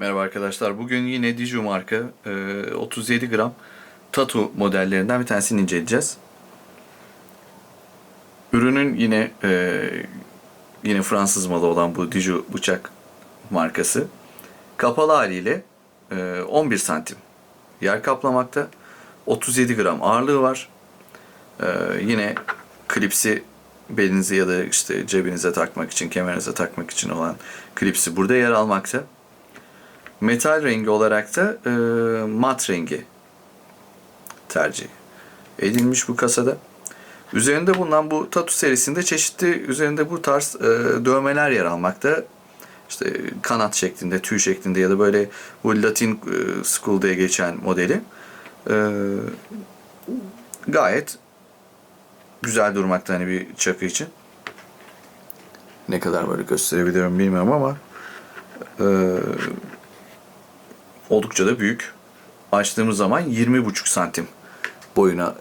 Merhaba arkadaşlar. Bugün yine Diju marka e, 37 gram Tatu modellerinden bir tanesini inceleyeceğiz. Ürünün yine e, yine Fransız malı olan bu Diju bıçak markası kapalı haliyle e, 11 santim yer kaplamakta. 37 gram ağırlığı var. E, yine klipsi belinize ya da işte cebinize takmak için, kemerinize takmak için olan klipsi burada yer almakta. Metal rengi olarak da e, mat rengi tercih edilmiş bu kasada. Üzerinde bulunan bu tatu serisinde çeşitli üzerinde bu tarz e, dövmeler yer almakta. İşte kanat şeklinde, tüy şeklinde ya da böyle bu Latin e, School diye geçen modeli. E, gayet güzel durmakta hani bir çakı için. Ne kadar böyle gösterebilirim bilmiyorum ama e, oldukça da büyük. Açtığımız zaman 20,5 santim boyuna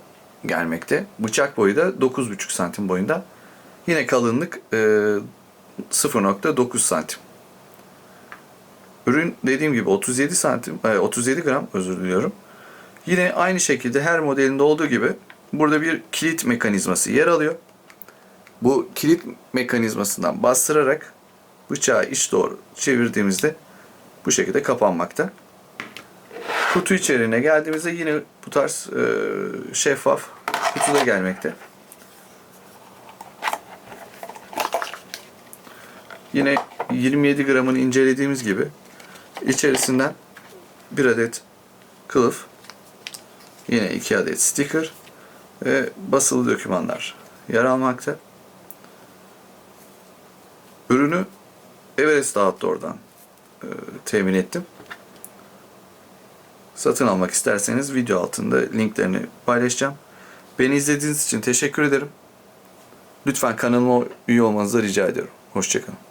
gelmekte. Bıçak boyu da 9,5 santim boyunda. Yine kalınlık e, 0.9 santim. Ürün dediğim gibi 37 santim, e, 37 gram özür diliyorum. Yine aynı şekilde her modelinde olduğu gibi burada bir kilit mekanizması yer alıyor. Bu kilit mekanizmasından bastırarak bıçağı iç doğru çevirdiğimizde bu şekilde kapanmakta. Kutu içeriğine geldiğimizde yine bu tarz e, şeffaf kutuda gelmekte. Yine 27 gramını incelediğimiz gibi içerisinden bir adet kılıf, yine iki adet sticker ve basılı dokümanlar yer almakta. Ürünü Everest Outdoor'dan e, temin ettim. Satın almak isterseniz video altında linklerini paylaşacağım. Beni izlediğiniz için teşekkür ederim. Lütfen kanalıma üye olmanızı rica ediyorum. Hoşçakalın.